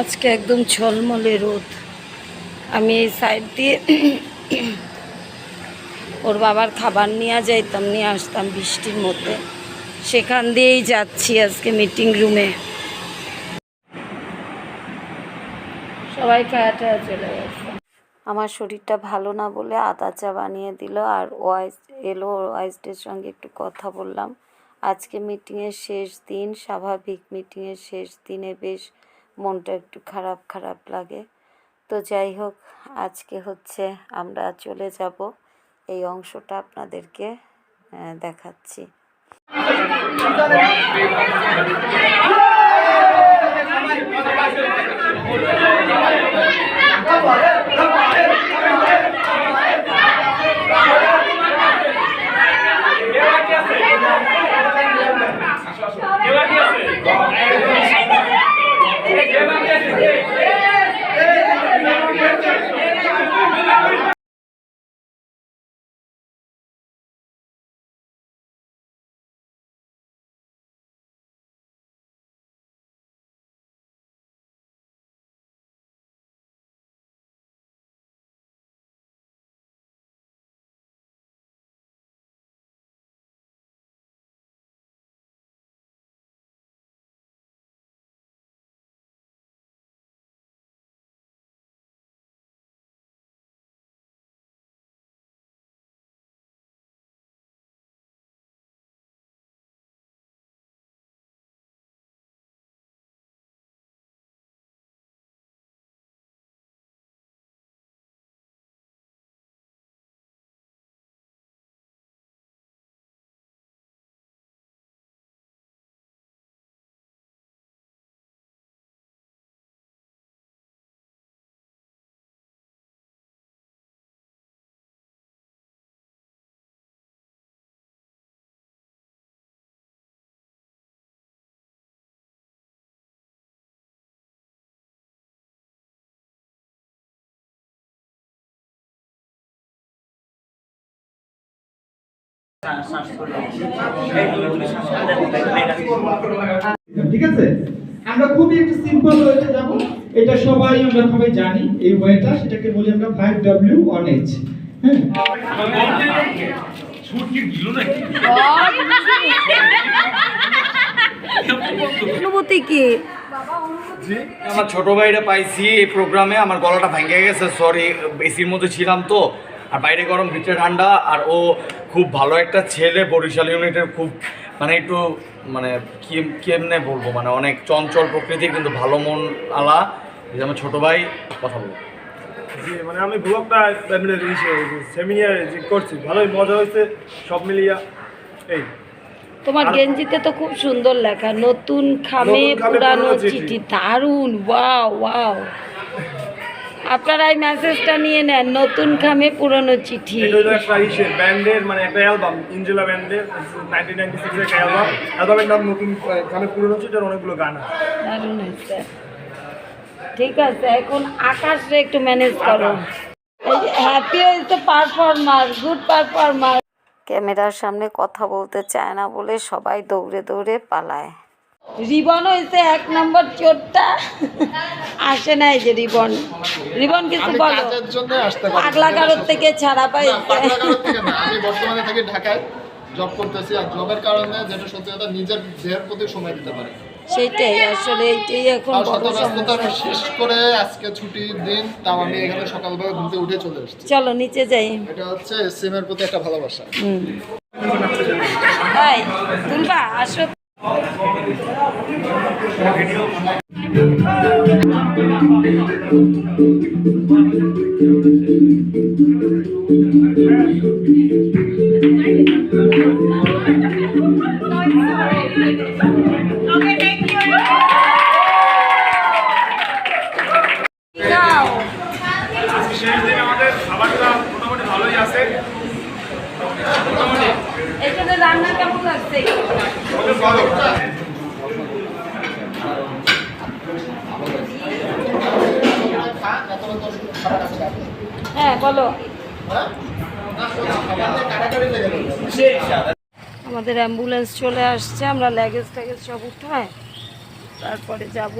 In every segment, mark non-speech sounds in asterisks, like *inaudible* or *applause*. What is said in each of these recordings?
আজকে একদম ঝলমলে রোদ। আমি এই সাইড দিয়ে ওর বাবার খাবার নিয়ে যাইতাম, নিয়ে আসতাম বৃষ্টির মধ্যে। সেখান দিয়েই যাচ্ছি আজকে মিটিং রুমে সবাই খায়া টায়া চলে গেছে। আমার শরীরটা ভালো না বলে আদা চা বানিয়ে দিল আর ওয়াইস এলো ওয়াইসদের সঙ্গে একটু কথা বললাম। আজকে মিটিংয়ের শেষ দিন, স্বাভাবিক মিটিংয়ের শেষ দিনে বেশ মনটা একটু খারাপ খারাপ লাগে তো যাই হোক আজকে হচ্ছে আমরা চলে যাব এই অংশটা আপনাদেরকে আহ, দেখাচ্ছি ঠিক আছে? আমরা খুবই একটা সিম্পল ওয়েতে যাব। এটা সবাই আমরা সবাই জানি এই ওয়েটা সেটাকে বলি আমরা 5W 1H হ্যাঁ? আমার ছোট ভাইরা পাইছি এই প্রোগ্রামে আমার গলাটা ভেঙে গেছে সরি এসির মধ্যে ছিলাম তো। আর বাইরে গরম ভিতরে ঠান্ডা আর ও খুব ভালো একটা ছেলে বরিশাল ইউনিটের খুব মানে একটু মানে কেমনে বলব মানে অনেক চঞ্চল প্রকৃতির কিন্তু ভালো মন আলা। যে আমার ছোট ভাই কথা বলব মানে আমি ব্লগটা সেমিনার যে করছি ভালোই মজা হয়েছে সব মিলিয়া এই। তোমার গেঞ্জিতে তো খুব সুন্দর লেখা নতুন খামে পুরানো চিঠি। চিঠি দারুণ ওয়াও ওয়াও। আপনারা এই মেসেজটা নিয়ে নেন নতুন খামে পুরনো চিঠি। এটা হলো একটা ইসের ব্যান্ডের মানে একটা অ্যালবাম ইঞ্জেলা ব্যান্ডের নাইনটিন নাইনটি একটা অ্যালবাম। অ্যালবামের নাম নতুন পুরনো ছিল এটার অনেকগুলো গান আছে। দারুণ হয়েছে। ঠিক আছে এখন আকাশে একটু ম্যানেজ করো। হ্যাপি হয়েছে পারফরমার গুড পারফরমার ক্যামেরার সামনে কথা বলতে চায় না বলে সবাই দৌড়ে দৌড়ে পালায়। রিবন হয়েছে এক নম্বর চোরটা। আসে নাই যে রিবন। রিবন কিছু বলো? কাজের জন্য আসতে পারি পাগলা কারোর থেকে ছাড়া পাইছে। আমি বর্তমানে থাকি ঢাকায় জব করতেছি আর জবের কারণে যেটা সত্যি কথা নিজের দেহের প্রতি সময় দিতে পারি। সেটাই আসলে এইটাই এখন আর বড় সমস্যা। শেষ করে আজকে ছুটির দিন তাও আমি এখানে সকালবেলা ঘুমতে উঠে চলে এসেছি চলো নিচে যাই। এটা হচ্ছে সিমের প্রতি একটা ভালোবাসা। হুম। তুলবা আসো। শেষ দিন আমাদের খাবারটা মোটামুটি ভালোই আছে। এখানে রান্না কেমন লাগছে? হ্যাঁ বলো। আমাদের অ্যাম্বুলেন্স চলে আসছে, আমরা ল্যাগেজ ট্যাগেজ সব উঠায়, তারপরে যাব।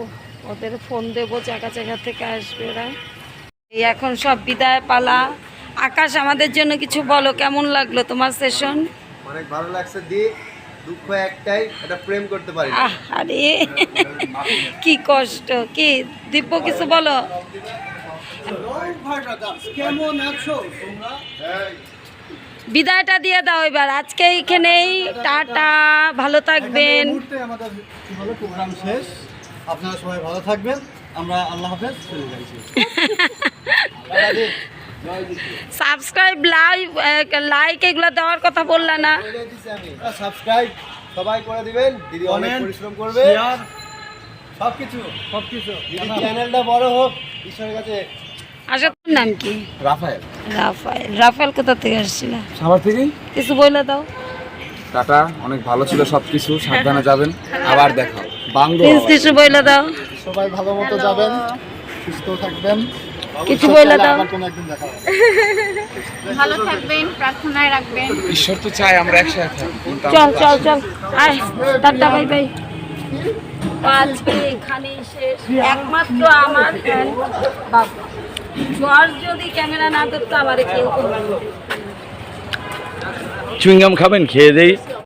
ওদের ফোন দেবো, জায়গা জায়গা থেকে আসবে ওরা। এই এখন সব বিদায় পালা। আকাশ, আমাদের জন্য কিছু বলো, কেমন লাগল তোমার সেশন অনেক ভালো লাগছে দি দুঃখ একটাই এটা প্রেম করতে পারি আরে কি কষ্ট কি? দিব্য কিছু বলো? বিদায়টা দিয়ে দাও এবার। আজকে এইখানেই টাটা ভালো থাকবেন। আমাদের প্রোগ্রাম শেষ। আপনারা সবাই ভালো থাকবেন। আমরা আল্লাহ হাফেজ চলে যাচ্ছি। *laughs* সাবস্ক্রাইব লাইভ লাইক এগুলো দেওয়ার কথা বললা না। সাবস্ক্রাইব সবাই করে দিবেন দিদি অনেক পরিশ্রম করবে। সবকিছু। সবকিছু। দিদি চ্যানেলটা বড় হোক ঈশ্বরের কাছে আচ্ছা তোর নাম কি? রাফায়েল। রাফায়েল। রাফায়েল কোথা থেকে আসছিল? কিছু বলে দাও। টাটা অনেক ভালো ছিল সব কিছু সাবধানে যাবেন। আবার দেখা বাংলো কিছু বলে দাও। সবাই ভালো মতো যাবেন সুস্থ থাকবেন। কিছু বলে দাও। ভালো থাকবেন প্রার্থনায় রাখবেন। ঈশ্বর তো চাই আমরা একসাথে থাকি চল চল চল। আয় টাটা বাই বাই। আজকে এখানেই শেষ। একমাত্র আমার বাবা। জ্বর যদি ক্যামেরা না করতো আমার কেউ। চুইংগাম খাবেন খেয়ে দেই।